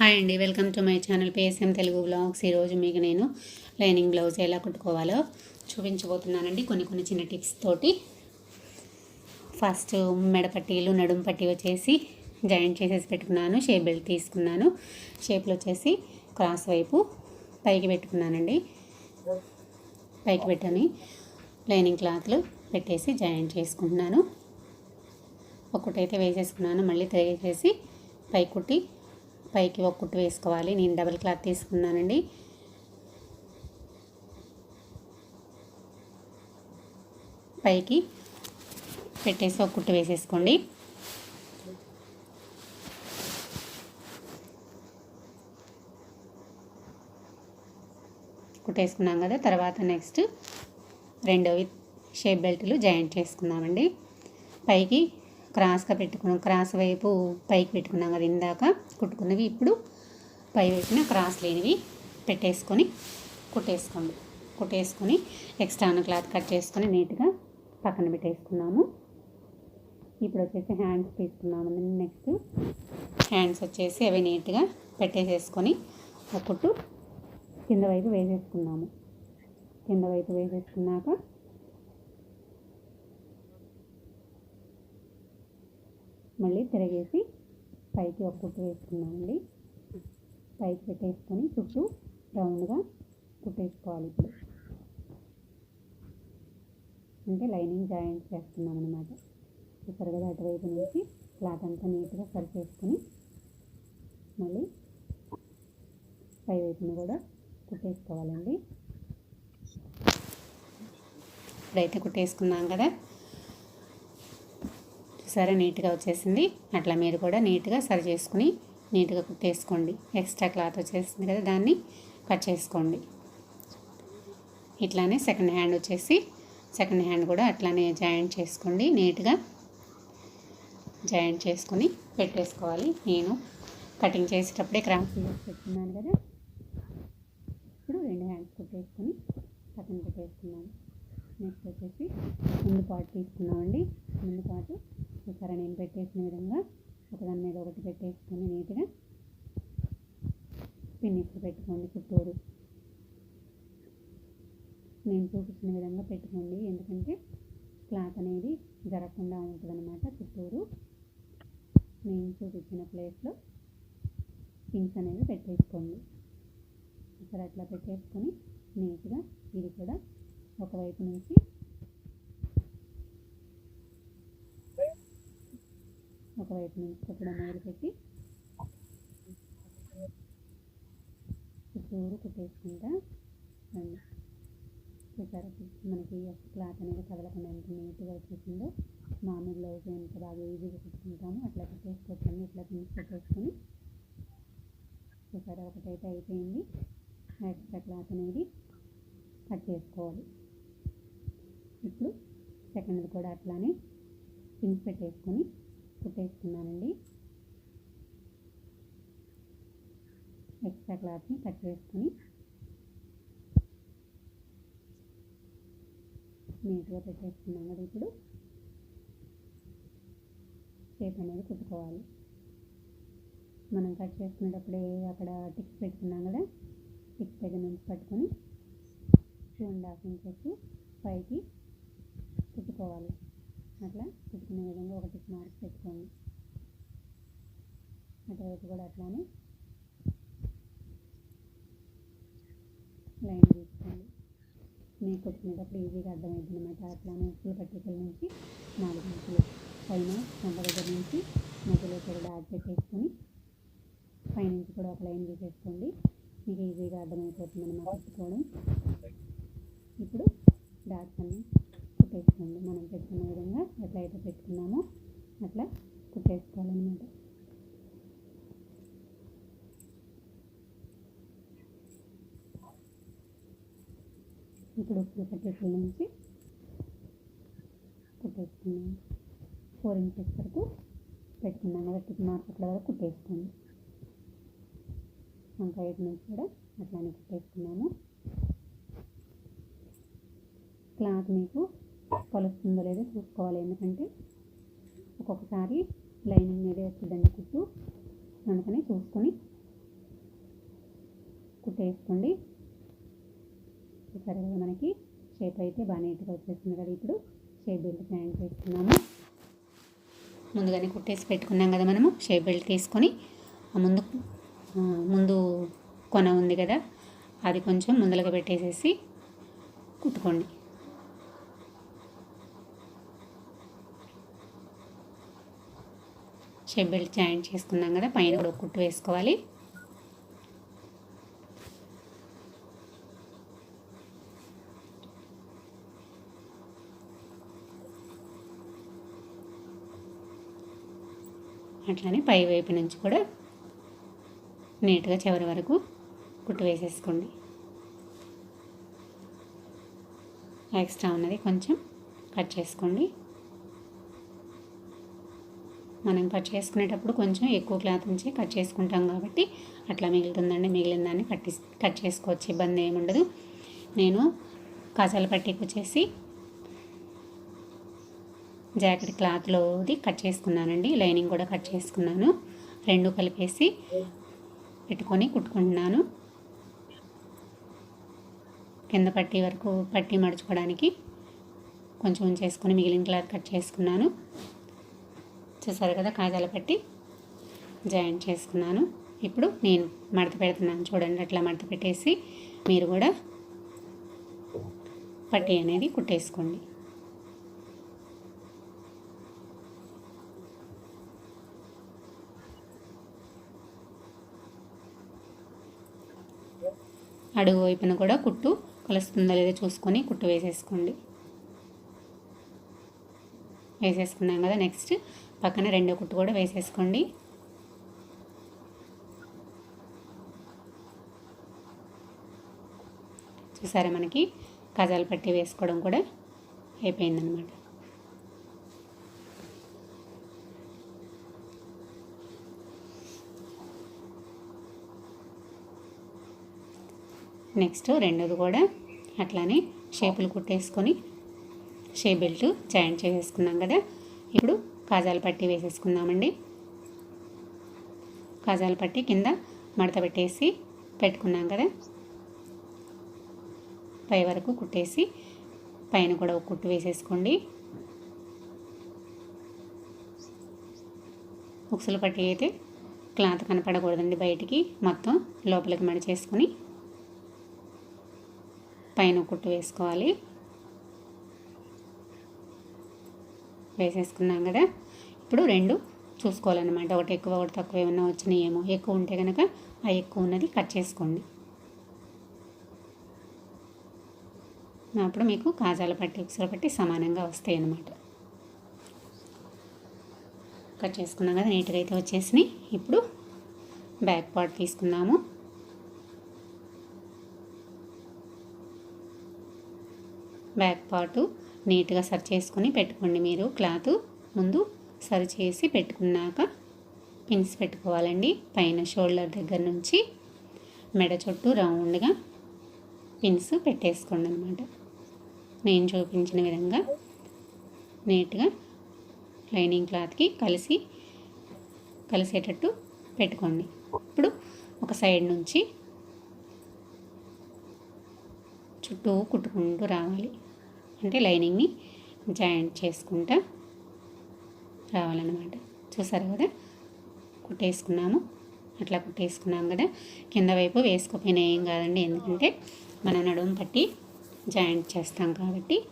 Hi అండి welcome to my channel PSM Telugu blogs. ఈరోజు మీకు నేను లైనింగ్ బ్లౌజ్ ఎలా కుట్టుకోవాలో చూపించబోతున్నానండి. కొన్ని కొన్ని చిన్న టిప్స్ తోటి. ఫస్ట్ మెడపట్టీలు నడుము వచ్చేసి జాయింట్ చేసేసి పెట్టుకున్నాను షేప్ బెల్ట్ తీసుకున్నాను. షేప్లో వచ్చేసి క్రాస్ వైపు పైకి పెట్టుకున్నానండి. పైకి పెట్టని లైనింగ్ క్లాత్లు పెట్టేసి జాయింట్ చేసుకుంటున్నాను. ఒకటైతే వేసేసుకున్నాను మళ్ళీ తిరిగేసేసి పై కుట్టి పైకి ఒక కుట్టు వేసుకోవాలి. నేను డబల్ క్లాత్ తీసుకున్నానండి. పైకి పెట్టేసి ఒక కుట్టు వేసేసుకోండి. కుట్టేసుకున్నాం కదా తర్వాత నెక్స్ట్ రెండోవి షేప్ బెల్ట్లు జాయింట్ చేసుకున్నామండి పైకి క్రాస్గా పెట్టుకున్నాం. క్రాస్ వైపు పైకి పెట్టుకున్నాం కదా ఇందాక. కుట్టుకున్నవి ఇప్పుడు పై వైపున క్రాస్ లేనివి పెట్టేసుకొని కుట్టేసుకోండి. కుట్టేసుకొని ఎక్స్ట్రా క్లాత్ కట్ చేసుకొని నీట్గా పక్కన పెట్టేసుకున్నాము. ఇప్పుడు వచ్చేసి హ్యాండ్స్ తీసుకున్నాము నెక్స్ట్ హ్యాండ్స్ వచ్చేసి అవి నీట్గా పెట్టేసేసుకొని ఒక కుట్టు కింద వైపు వేసేసుకున్నాము. కింద వైపు వేసేసుకున్నాక మళ్ళీ తిరగేసి పైకి ఒక కుట్టు వేసుకున్నామండి పైకి పెట్టేసుకొని చుట్టూ రౌండ్గా కుట్టేసుకోవాలి ఇప్పుడు. అంటే లైనింగ్ జాయింట్ చేస్తున్నాం అనమాట చూసారు కదా అటువైపు నుంచి క్లాత్ అంతా నీట్గా సరి మళ్ళీ పై వైపును కూడా కుట్టేసుకోవాలండి. ఇప్పుడైతే కుట్టేసుకున్నాం కదా. సరే నీట్గా వచ్చేసింది. అట్లా మీరు కూడా నీట్గా సరి చేసుకుని నీట్గా కుట్టేసుకోండి. ఎక్స్ట్రా క్లాత్ వచ్చేసింది కదా దాన్ని కట్ చేసుకోండి. ఇట్లానే సెకండ్ హ్యాండ్ వచ్చేసి సెకండ్ హ్యాండ్ కూడా అట్లానే జాయింట్ చేసుకోండి. నీట్గా జాయింట్ చేసుకొని పెట్టేసుకోవాలి. నేను కటింగ్ చేసేటప్పుడే క్రాఫ్ట్ పెట్టుకున్నాను కదా. ఇప్పుడు రెండు హ్యాండ్స్ కుట్టేసుకొని పక్కన పెట్టేసుకున్నాను నెక్స్ట్ వచ్చేసి ముందు పాటు తీసుకున్నామండి ముందు పాటు చూసారా నేను పెట్టేసిన విధంగా ఒకదాని మీద ఒకటి పెట్టేసుకొని నీట్గా పిన్నిస్ పెట్టుకోండి చుట్టూరు. నేను చూపించిన విధంగా పెట్టుకోండి ఎందుకంటే క్లాత్ అనేది జరగకుండా ఉంటుందన్నమాట చుట్టూరు. నేను చూపించిన ప్లేస్లో పిన్స్ అనేవి పెట్టేసుకోండి. ఇక్కడ అట్లా పెట్టేసుకొని నీట్గా ఇది కూడా ఒకవైపు నుంచి ఒకవైపు నుంచి కుట్టడం మొదలుపెట్టి చుట్టూరు కుట్టేసుకుంటా రండి. చూసారా? మనకి క్లాత్ అనేది కదలకుండా ఎంత నీట్గా వచ్చేసిందో మామూలు బ్లౌజ్ ఎంత బాగా ఈజీగా కుట్టుకుంటామో అట్లా కుట్టేసుకోవచ్చండి. ఇట్లా పిన్స్ పెట్టేసుకొని చూసారా? ఒకటైతే అయిపోయింది. ఎక్స్ట్రా క్లాత్ అనేది కట్ చేసుకోవాలి. ఇప్పుడు సెకండ్ కూడా అట్లానే పిన్స్ పెట్టేసుకొని కుట్టేసుకున్నానండి ఎక్స్ట్రా క్లాత్ని కట్ చేసుకొని నీట్గా పెట్టేసుకున్నాం కదా ఇప్పుడు. షేప్ అనేది కుట్టుకోవాలి. మనం కట్ చేసుకునేటప్పుడే అక్కడ టిక్స్ పెట్టుకున్నాం కదా టిక్స్ దగ్గర నుంచి పట్టుకొని చూడండి ఆఫ్ హాఫ్ ఇంచెస్ పైకి కుట్టుకోవాలి. అట్లా పెట్టుకునే విధంగా ఒకటి మార్క్ పెట్టుకోండి. అటువైపు కూడా అట్లానే లైన్ తీసుకోండి. మీకు కొట్టుకునేటప్పుడు ఈజీగా అర్థమవుతుంది అనమాట అట్లానే ఉప్పులు పట్టికల నుంచి నాలుగు ఇంచులు పైన కొండ దగ్గర నుంచి మధ్యలో కూడా డాట్ పెట్టేసుకొని పైనుంచి కూడా ఒక లైన్ తీసేసుకోండి. మీకు ఈజీగా అర్థమైపోతుంది అనమాట కుట్టుకోవడం. ఇప్పుడు అయితే పెట్టుకున్నామో. అట్లా కుట్టేసుకోవాలన్నమాట. ఇప్పుడు ఉప్పు పట్టేట్ల నుంచి కుట్టేసుకున్నాము. ఫోర్ ఇంచెస్ వరకు పెట్టుకున్నాం కదా టిక్ మార్కెట్ల వరకు కుట్టేసుకోండి. ఇంకా ఎయిట్ నుంచి కూడా అట్లానే కుట్టేసుకున్నాము. క్లాత్ మీకు కలుస్తుందో లేదో చూసుకోవాలి. ఎందుకంటే ఒక్కొక్కసారి లైనింగ్ మీదే వచ్చిందండి కుట్టు. అందుకని చూసుకొని కుట్టేసుకోండి. సరే మనకి షేప్ అయితే బాగా నీట్గా వచ్చేసింది కదా. ఇప్పుడు షేప్ బెల్ట్ జాయిన్ చేసుకున్నాము ముందుగానే కుట్టేసి పెట్టుకున్నాం కదా మనము. షేప్ బెల్ట్ తీసుకొని ముందు ముందు కొన ఉంది కదా. అది కొంచెం ముందలుగా పెట్టేసేసి కుట్టుకోండి. షేప్ బెల్ట్ జాయింట్ చేసుకున్నాం కదా పైన కూడా కుట్టు వేసుకోవాలి. అట్లానే పై వైపు నుంచి కూడా నీట్గా చివరి వరకు కుట్టు వేసేసుకోండి. ఎక్స్ట్రా ఉన్నది కొంచెం కట్ చేసుకోండి. మనం కట్ చేసుకునేటప్పుడు కొంచెం ఎక్కువ క్లాత్ ఉంచి కట్ చేసుకుంటాం కాబట్టి అట్లా మిగులుతుందండి. మిగిలిన దాన్ని కట్టి కట్ చేసుకోవచ్చు. ఇబ్బంది ఏముండదు నేను కాజాల పట్టీకి వచ్చేసి జాకెట్ క్లాత్లోది కట్ చేసుకున్నానండి. లైనింగ్ కూడా కట్ చేసుకున్నాను. రెండు కలిపేసి పెట్టుకొని కుట్టుకుంటున్నాను. కింద పట్టీ వరకు పట్టీ మడుచుకోవడానికి కొంచెం చేసుకొని మిగిలిన క్లాత్ కట్ చేసుకున్నాను. చూసారు కదా కాజాల పట్టి జాయింట్ చేసుకున్నాను. ఇప్పుడు నేను మడత పెడుతున్నాను చూడండి అట్లా మడత పెట్టేసి మీరు కూడా పట్టీ అనేది కుట్టేసుకోండి. అడుగు వైపున కూడా కుట్టు కలుస్తుందో లేదో చూసుకొని కుట్టు వేసేసుకోండి. వేసేసుకున్నాం కదా నెక్స్ట్ పక్కన రెండో కుట్టు కూడా వేసేసుకోండి. చూసారా మనకి? కజాలు పట్టి వేసుకోవడం కూడా అయిపోయిందనమాట నెక్స్ట్ రెండోది కూడా అట్లానే షేపులు కుట్టేసుకొని షేప్ బెల్ట్ జాయింట్ చేసేసుకున్నాం కదా. ఇప్పుడు కాజాల పట్టి వేసేసుకుందామండి. కాజాల పట్టి కింద మడత పెట్టేసి పెట్టుకున్నాం కదా. పై వరకు కుట్టేసి పైన కూడా ఒక కుట్టు వేసేసుకోండి. ఉక్సుల పట్టి అయితే క్లాత్ కనపడకూడదండి బయటికి మొత్తం లోపలికి మడిచేసుకొని పైన కుట్టు వేసుకోవాలి. వేసేసుకున్నాం కదా. ఇప్పుడు రెండు చూసుకోవాలన్నమాట. ఒకటి ఎక్కువ ఒకటి తక్కువ ఏమన్నా వచ్చినాయేమో. ఎక్కువ ఉంటే కనుక ఆ ఎక్కువ ఉన్నది కట్ చేసుకోండి. అప్పుడు మీకు కాజాల పట్టి ఉక్సుల పట్టి సమానంగా వస్తాయి అన్నమాట కట్ చేసుకున్నాం కదా నీట్గా అయితే వచ్చేసినాయి. ఇప్పుడు బ్యాక్ పార్ట్ తీసుకుందాము. బ్యాక్ పార్టు నీట్గా సర్చ్ చేసుకొని పెట్టుకోండి మీరు. క్లాత్ ముందు సరి చేసి పెట్టుకున్నాక పిన్స్ పెట్టుకోవాలండి. పైన షోల్డర్ దగ్గర నుంచి మెడ చుట్టూ రౌండ్గా పిన్స్ పెట్టేసుకోండి అనమాట నేను చూపించిన విధంగా నీట్గా లైనింగ్ క్లాత్కి కలిసి కలిసేటట్టు పెట్టుకోండి. ఇప్పుడు ఒక సైడ్ నుంచి చుట్టూ కుట్టుకుంటూ రావాలి. అంటే లైనింగ్ని జాయింట్ చేసుకుంటా రావాలన్నమాట. చూసారు కదా? కుట్టేసుకున్నాము. అట్లా కుట్టేసుకున్నాం కదా? కింద వైపు వేసుకోపోయినా ఏం కాదండి. ఎందుకంటే మనం నడుము పట్టి జాయింట్ చేస్తాం కాబట్టి.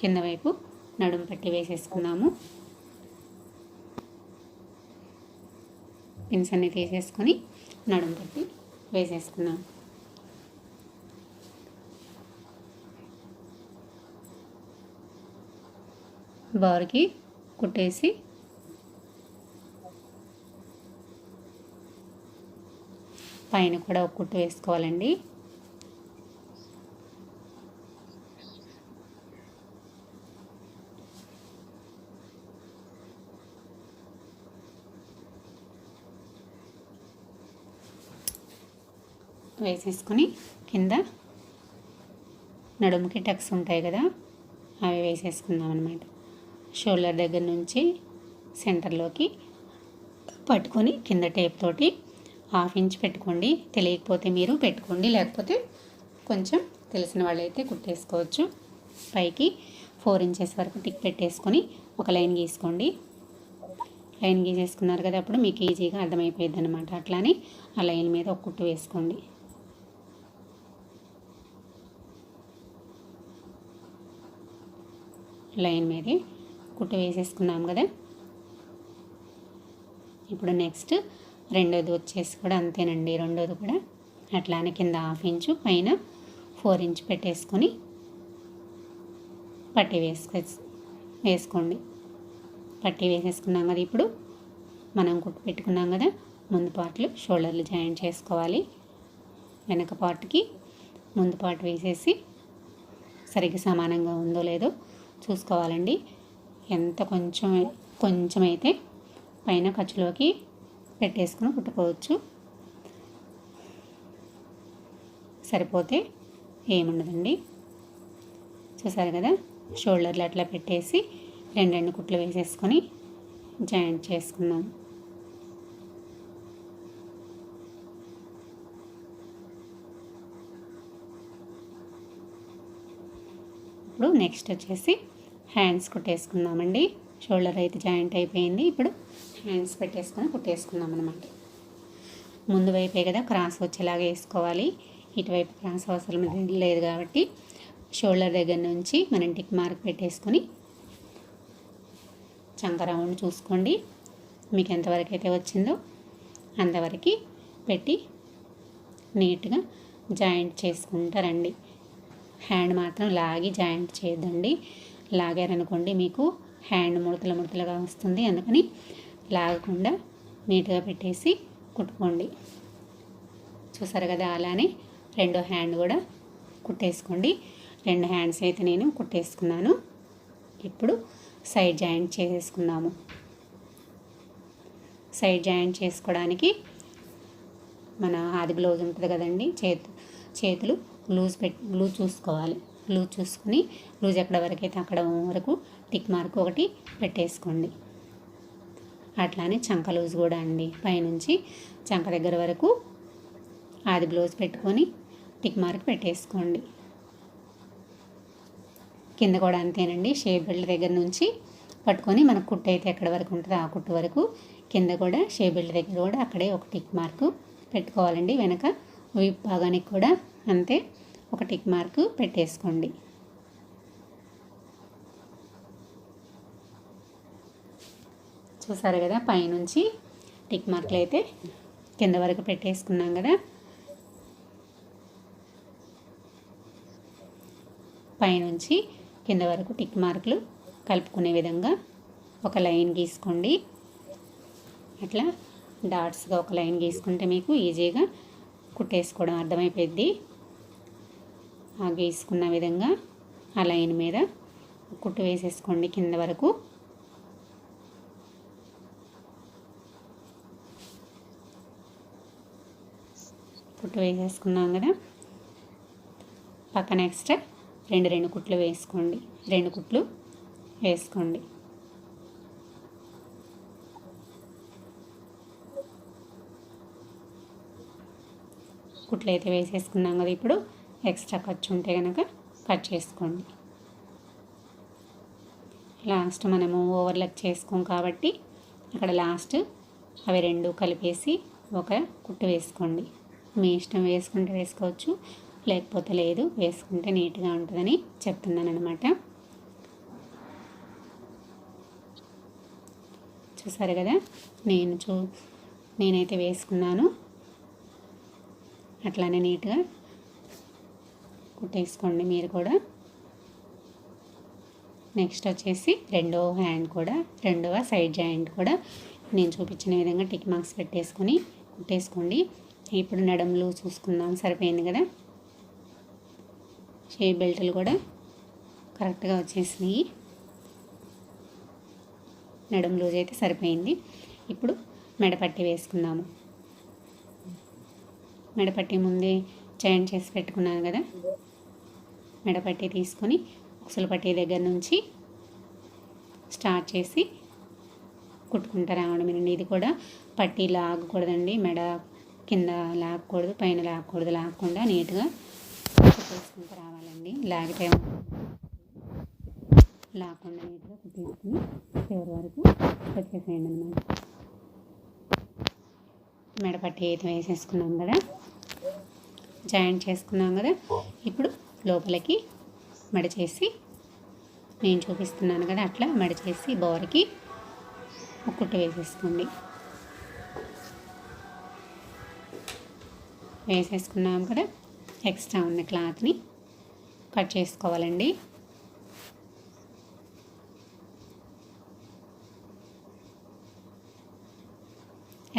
కింద వైపు నడుము పట్టి వేసేసుకున్నాము. పిన్స్ అన్ని తీసేసుకొని నడుము పట్టి వేసేసుకున్నాము. బార్కి కుట్టేసి పైన కూడా ఒక కుట్టు వేసుకోవాలండి. వేసేసుకొని కింద నడుముకి టక్స్ ఉంటాయి కదా అవి వేసేసుకుందాం అనమాట షోల్డర్ దగ్గర నుంచి సెంటర్లోకి పట్టుకొని కింద టేప్ తోటి హాఫ్ ఇంచ్ పెట్టుకోండి. తెలియకపోతే మీరు పెట్టుకోండి. లేకపోతే కొంచెం తెలిసిన వాళ్ళైతే కుట్టేసుకోవచ్చు. పైకి ఫోర్ ఇంచెస్ వరకు టిక్ పెట్టేసుకొని ఒక లైన్ గీసుకోండి. లైన్ గీసేసుకున్నారు కదా అప్పుడు మీకు ఈజీగా అర్థమైపోయింది అనమాట అట్లానే ఆ లైన్ మీద ఒక కుట్టు వేసుకోండి. లైన్ మీదే కుట్టు వేసేసుకున్నాం కదా. ఇప్పుడు నెక్స్ట్ రెండోది వచ్చేసి కూడా అంతేనండి రెండోది కూడా అట్లానే కింద హాఫ్ ఇంచు పైన ఫోర్ ఇంచ్ పెట్టేసుకొని పట్టి వేసుకో వేసుకోండి. పట్టి వేసేసుకున్నాం కదా ఇప్పుడు. మనం కుట్టు పెట్టుకున్నాం కదా ముందు పార్ట్లు షోల్డర్లు జాయింట్ చేసుకోవాలి. వెనక పార్ట్కి ముందు పార్ట్ వేసేసి సరిగ్గా సమానంగా ఉందో లేదో చూసుకోవాలండి. ఎంత కొంచెం కొంచెం అయితే పైన ఖర్చులోకి పెట్టేసుకుని కుట్టుకోవచ్చు. సరిపోతే ఏముండదండి. చూసారు కదా? షోల్డర్లు అట్లా పెట్టేసి రెండు రెండు కుట్లు వేసేసుకొని జాయింట్ చేసుకున్నాం ఇప్పుడు నెక్స్ట్ వచ్చేసి హ్యాండ్స్ కుట్టేసుకుందామండి. షోల్డర్ అయితే జాయింట్ అయిపోయింది. ఇప్పుడు హ్యాండ్స్ పెట్టేసుకొని కుట్టేసుకుందాం అనమాట ముందు వైపే కదా క్రాస్ వచ్చేలాగా వేసుకోవాలి. ఇటువైపు క్రాస్ అవసరం లేదు కాబట్టి షోల్డర్ దగ్గర నుంచి మనం టిక్ మార్క్ పెట్టేసుకొని చంక రౌండ్ చూసుకోండి. మీకు ఎంతవరకు అయితే వచ్చిందో అంతవరకు పెట్టి నీట్గా జాయింట్ చేసుకుంటారండి. హ్యాండ్ మాత్రం లాగి జాయింట్ చేయొద్దండి. లాగారనుకోండి మీకు హ్యాండ్ ముడతల ముడతలుగా వస్తుంది. అందుకని లాగకుండా నీట్గా పెట్టేసి కుట్టుకోండి. చూసారు కదా అలానే రెండో హ్యాండ్ కూడా కుట్టేసుకోండి. రెండు హ్యాండ్స్ అయితే నేను కుట్టేసుకున్నాను. ఇప్పుడు సైడ్ జాయింట్ చేసేసుకున్నాము. సైడ్ జాయింట్ చేసుకోవడానికి మన ఆది బ్లౌజ్ ఉంటుంది కదండి చేతు చేతులు లూజ్ పెట్ లూజ్ చూసుకోవాలి. లూజ్ చూసుకొని లూజ్ ఎక్కడ వరకు అయితే అక్కడ వరకు టిక్ మార్క్ ఒకటి పెట్టేసుకోండి. అట్లానే చంక లూజ్ కూడా అండి. పైనుంచి చంక దగ్గర వరకు ఆది బ్లౌజ్ పెట్టుకొని టిక్ మార్క్ పెట్టేసుకోండి. కింద కూడా అంతేనండి. షేప్ బెల్ట్ దగ్గర నుంచి పట్టుకొని మనకు కుట్టు అయితే ఎక్కడ వరకు ఉంటుందో ఆ కుట్టు వరకు కింద కూడా షేప్ బెల్ట్ దగ్గర కూడా అక్కడే ఒక టిక్ మార్కు పెట్టుకోవాలండి. వెనక వీప్ భాగానికి కూడా అంతే. ఒక టిక్ మార్క్ పెట్టేసుకోండి. చూసారు కదా పైనుంచి టిక్ మార్కులు అయితే కింద వరకు పెట్టేసుకున్నాం కదా. పైనుంచి కింద వరకు టిక్ మార్కులు కలుపుకునే విధంగా ఒక లైన్ గీసుకోండి. అట్లా డాట్స్గా ఒక లైన్ గీసుకుంటే మీకు ఈజీగా కుట్టేసుకోవడం అర్థమైపోయింది ఆ గీసుకున్న విధంగా ఆ లైన్ మీద కుట్టు వేసేసుకోండి కింద వరకు. కుట్టు వేసేసుకున్నాం కదా. పక్కన ఎక్స్ట్రా రెండు రెండు కుట్లు వేసుకోండి. రెండు కుట్లు వేసుకోండి. కుట్లు అయితే వేసేసుకున్నాం కదా ఇప్పుడు. ఎక్స్ట్రా ఖర్చు ఉంటే కనుక కట్ చేసుకోండి. లాస్ట్ మనము ఓవర్లక్ చేసుకోం కాబట్టి అక్కడ లాస్ట్ అవి రెండు కలిపేసి ఒక కుట్టు వేసుకోండి. మీ ఇష్టం వేసుకుంటే వేసుకోవచ్చు లేకపోతే లేదు వేసుకుంటే నీట్గా ఉంటుందని చెప్తున్నాను అనమాట చూసారు కదా? నేను చూ నేనైతే వేసుకున్నాను. అట్లానే నీట్గా కుట్టేసుకోండి మీరు కూడా. నెక్స్ట్ వచ్చేసి రెండో హ్యాండ్ కూడా రెండవ సైడ్ జాయింట్ కూడా నేను చూపించిన విధంగా టిక్ మార్క్స్ పెట్టేసుకొని కుట్టేసుకోండి. ఇప్పుడు నడుములు చూసుకుందాం సరిపోయింది కదా? షేప్ బెల్ట్లు కూడా కరెక్ట్గా వచ్చేసినాయి. నడుం లూజ్ అయితే సరిపోయింది. ఇప్పుడు మెడపట్టి వేసుకుందాము. మెడపట్టి ముందే జాయింట్ చేసి పెట్టుకున్నాను కదా? మెడపట్టి తీసుకొని ఉసులు పట్టే దగ్గర నుంచి స్టార్ట్ చేసి కుట్టుకుంటూ రావడమేనండి ఇది కూడా పట్టి లాగకూడదండి. మెడ కింద లాగకూడదు పైన లాగకూడదు. లాగకుండా నీట్గా కుట్టేసుకుంటూ రావాలండి. లాగితే లాగకుండా నీట్గా కుట్టేసుకుని చివరి వరకు వచ్చేసేయండి అనమాట మెడపట్టి అయితే వేసేసుకున్నాం కదా. జాయింట్ చేసుకున్నాం కదా. ఇప్పుడు లోపలికి మడి చేసి నేను చూపిస్తున్నాను కదా అట్లా మడిచేసి బోర్కి కుట్టు వేసేసుకోండి. వేసేసుకున్నాం కదా ఎక్స్ట్రా ఉన్న క్లాత్ని కట్ చేసుకోవాలండి.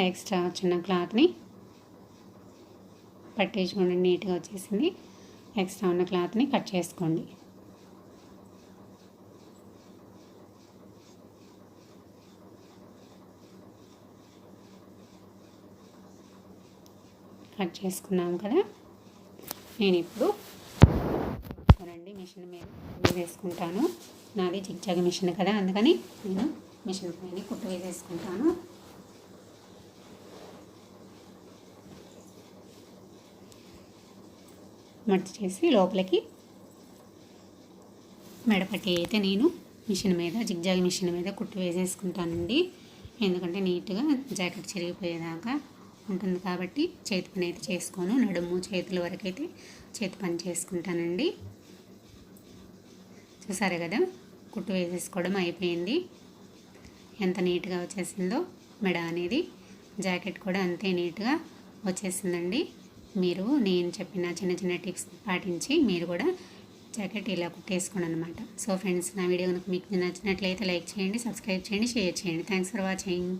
ఎక్స్ట్రా చిన్న క్లాత్ని పట్టేసుకోండి నీట్గా వచ్చేసింది. ఎక్స్ట్రా ఉన్న క్లాత్ని కట్ చేసుకోండి. కట్ చేసుకున్నాం కదా. నేను ఇప్పుడు రండి మిషన్ మీద వేసుకుంటాను. నాది జిగ్జాగ్ మిషన్ కదా అందుకని నేను మిషన్ పైన కుట్టు వేసేసుకుంటాను. మర్చి చేసి లోపలికి మెడపట్టి అయితే నేను మిషన్ మీద జిగ్జాగ్ మిషన్ మీద కుట్టు వేసేసుకుంటానండి. ఎందుకంటే నీట్గా జాకెట్ చిరిగిపోయేదాకా ఉంటుంది కాబట్టి చేతి పని అయితే చేసుకోను. నడుము చేతుల వరకు అయితే చేతి పని చేసుకుంటానండి. చూసారు కదా కుట్టు వేసేసుకోవడం అయిపోయింది. ఎంత నీట్గా వచ్చేసిందో మెడ అనేది జాకెట్ కూడా అంతే నీట్గా వచ్చేసిందండి. మీరు నేను చెప్పిన చిన్న చిన్న టిప్స్ పాటించి మీరు కూడా జాకెట్ ఇలా కుట్టేసుకోండి అనమాట సో ఫ్రెండ్స్ నా వీడియో కనుక మీకు నచ్చినట్లయితే లైక్ చేయండి సబ్స్క్రైబ్ చేయండి షేర్ చేయండి. Thanks for watching.